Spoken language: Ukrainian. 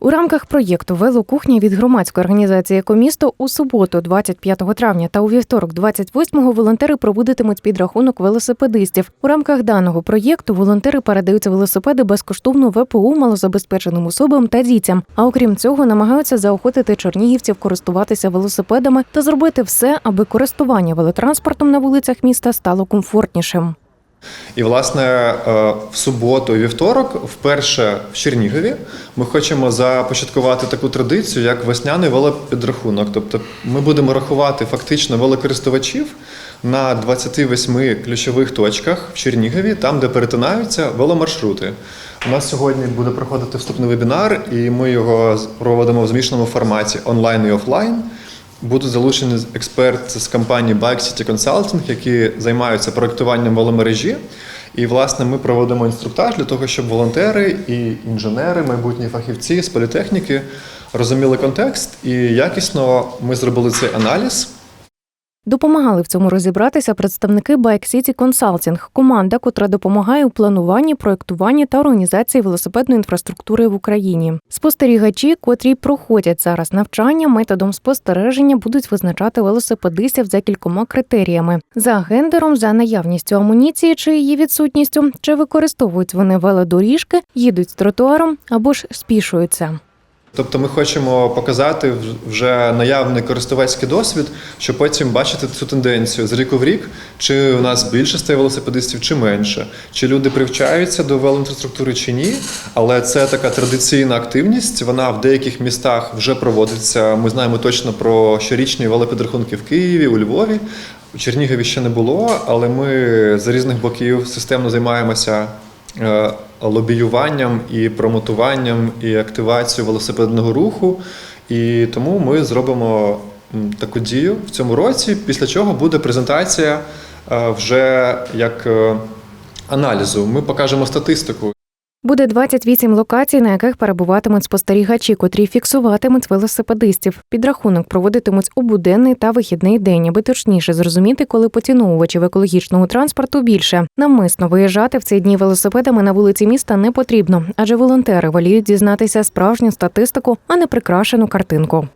У рамках проєкту Велокухня від громадської організації «Екомісто» у суботу, 25 травня та у вівторок, 28-го, волонтери проводитимуть підрахунок велосипедистів. У рамках даного проєкту волонтери передають велосипеди безкоштовно ВПУ малозабезпеченим особам та дітям. А окрім цього, намагаються заохотити чернігівців користуватися велосипедами та зробити все, аби користування велотранспортом на вулицях міста стало комфортнішим. І, власне, е, в суботу і вівторок, вперше в Чернігові, ми хочемо започаткувати таку традицію, як весняний велопідрахунок. Тобто ми будемо рахувати фактично велокористувачів на 28 ключових точках в Чернігові, там, де перетинаються веломаршрути. У нас сьогодні буде проходити вступний вебінар, і ми його проводимо в змішаному форматі онлайн і офлайн. Будуть залучені експерти з компанії Bike City Consulting, які займаються проектуванням веломережі. І, власне, ми проводимо інструктаж для того, щоб волонтери і інженери, майбутні фахівці з політехніки розуміли контекст і якісно ми зробили цей аналіз. Допомагали в цьому розібратися представники Bike City Consulting – команда, котра допомагає у плануванні, проєктуванні та організації велосипедної інфраструктури в Україні. Спостерігачі, котрі проходять зараз навчання, методом спостереження будуть визначати велосипедистів за кількома критеріями: за гендером, за наявністю амуніції чи її відсутністю, чи використовують вони велодоріжки, їдуть з тротуаром або ж спішуються. Тобто ми хочемо показати вже наявний користувацький досвід, щоб потім бачити цю тенденцію з ріку в рік, чи у нас більше стає велосипедистів, чи менше, чи люди привчаються до велоінфраструктури чи ні. Але це така традиційна активність. Вона в деяких містах вже проводиться. Ми знаємо точно про щорічні велопідрахунки в Києві, у Львові. У Чернігові ще не було, але ми з різних боків системно займаємося. Лобіюванням і промотуванням і активацією велосипедного руху. І тому ми зробимо таку дію в цьому році, після чого буде презентація е, вже як е, аналізу. Ми покажемо статистику. Буде 28 локацій, на яких перебуватимуть спостерігачі, котрі фіксуватимуть велосипедистів. Підрахунок проводитимуть у буденний та вихідний день, аби точніше зрозуміти, коли поціновувачів екологічного транспорту більше. Навмисно виїжджати в ці дні велосипедами на вулиці міста не потрібно, адже волонтери воліють дізнатися справжню статистику, а не прикрашену картинку.